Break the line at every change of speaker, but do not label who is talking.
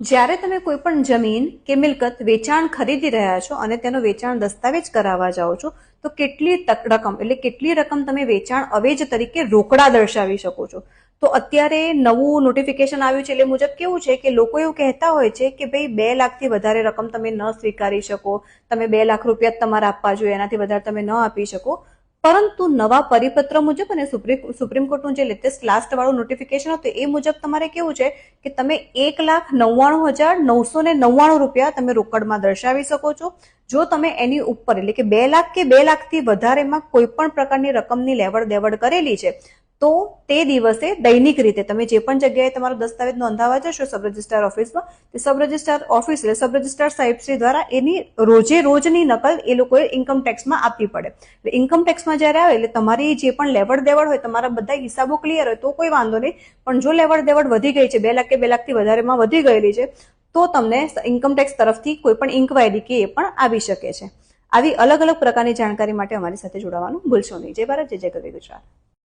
જ્યારે તમે કોઈ પણ જમીન કે મિલકત વેચાણ ખરીદી રહ્યા છો અને તેનો વેચાણ દસ્તાવેજ કરાવવા જાઓ છો, તો કેટલી રકમ એટલે કેટલી રકમ તમે વેચાણ અવેજ તરીકે રોકડા દર્શાવી શકો છો. તો અત્યારે નવું નોટિફિકેશન આવ્યું છે એટલે મુજબ કેવું છે કે લોકો એવું કહેતા હોય છે કે ભાઈ બે લાખથી વધારે રકમ તમે ન સ્વીકારી શકો, તમે બે લાખ રૂપિયા તમારે આપવા જોઈએ, એનાથી વધારે તમે ન આપી શકો. પરંતુ નવા પરિપત્ર મુજબ અને સુપ્રીમ કોર્ટનું જે લેટેસ્ટ લાસ્ટ વાળું નોટિફિકેશન હતું એ મુજબ તમારે કેવું છે કે તમે એક લાખ નવ્વાણું હજાર નવસો ને નવ્વાણું રૂપિયા તમે રોકડમાં દર્શાવી શકો છો. જો તમે એની ઉપર એટલે કે બે લાખ કે બે લાખથી વધારેમાં કોઈ પણ પ્રકારની રકમની લેવડ દેવડ કરેલી છે તો તે દિવસે દૈનિક રીતે તમે જે પણ જગ્યાએ તમારો દસ્તાવેજ નોંધાવા જશો સબ રજિસ્ટ્રાર ઓફિસમાં, તે સબ રજિસ્ટ્રાર ઓફિસ એટલે સબ રજિસ્ટ્રાર સાહેબશ્રી દ્વારા એની રોજે રોજની નકલ એ લોકોએ ઇન્કમ ટેક્સમાં આપવી પડે. એટલે ઇન્કમ ટેક્સમાં જ્યારે આવે એટલે તમારી જે પણ લેવડ દેવડ હોય, તમારા બધા હિસાબો ક્લિયર હોય, તો કોઈ વાંધો નહીં. પણ જો લેવડ દેવડ વધી ગઈ છે, બે લાખ કે બે લાખથી વધારેમાં વધી ગયેલી છે, તો તમને ઇન્કમ ટેક્સ તરફથી કોઈ પણ ઇન્કવાયરી કે એ પણ આવી શકે છે. આવી અલગ અલગ પ્રકારની જાણકારી માટે અમારી સાથે જોડાવાનું ભૂલશો નહીં. જય ભારત, જય જય ગરવી ગુજરાત.